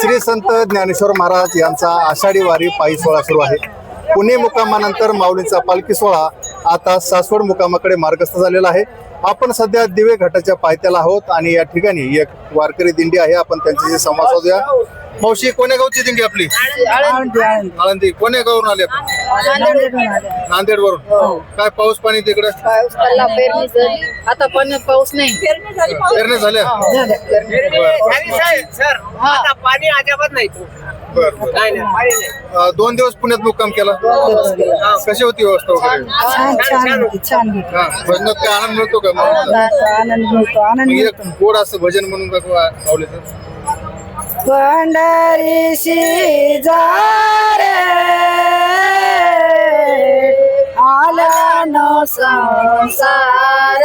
श्री संत ज्ञानेश्वर महाराज यांचा आषाढी वारी पायी सोहळा सुरू आहे. पुणे मुकामानंतर माऊलींचा पालखी सोहळा आता सासवड मुकामाकडे मार्गस्थ झालेला आहे. आपण सध्या दिवे घाटाच्या पायथ्याला आहोत आणि या ठिकाणी एक वारकरी दिंडी आहे. आपण त्यांच्याशी संवाद साधूया. मावशी कोण्या गावची दिंडी आपली? आळंदी. कोण्या गावरून आली आपण. नांदेड वरून काय पाऊस पाणी तिकडे? पेरणी झाली. आता पण पाऊस नाही. पेरण्या झाल्या? सर आता पाणी अजिबात नाही. बरं, बरं. नाही नाही. पाणी नाही अं, दोन दिवस पुण्यात मुक्काम केला? कशी होती व्यवस्था वगैरे? छान छान होती. छान होती हा भजनात काय आनंद मिळतो का? आनंद मिळतो आनंद मग मिळतो. एक गोड असं भजन म्हणून माऊलीचं पंढरीशी जा रे आला नो संसार.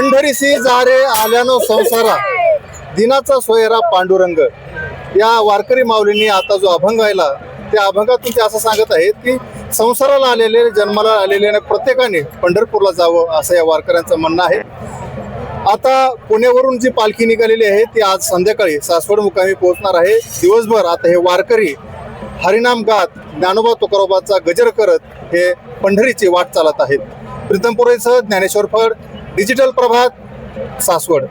पंढरीसी जारे आल्यानो संसारा दिनाचा सोयरा पांडुरंग. या वारकरी माऊलींनी आता जो अभंग आला त्या अभंगातून ते असं सांगत आहेत की संसाराला आलेले जन्माला आलेले प्रत्येकाने पंढरपूरला जावं असं या वारकऱ्यांचं म्हणणं आहे. आता पुण्यावरून जी पालखी निघालेली आहे ती आज संध्याकाळी सासवड मुकामी पोहोचणार आहे. दिवसभर आता हे वारकरी हरिनाम गात ज्ञानोबा तुकारोबाचा गजर करत हे पंढरीची वाट चालत आहेत. प्रीतमपुरेसह ज्ञानेश्वर फड डिजिटल प्रभात सासवड.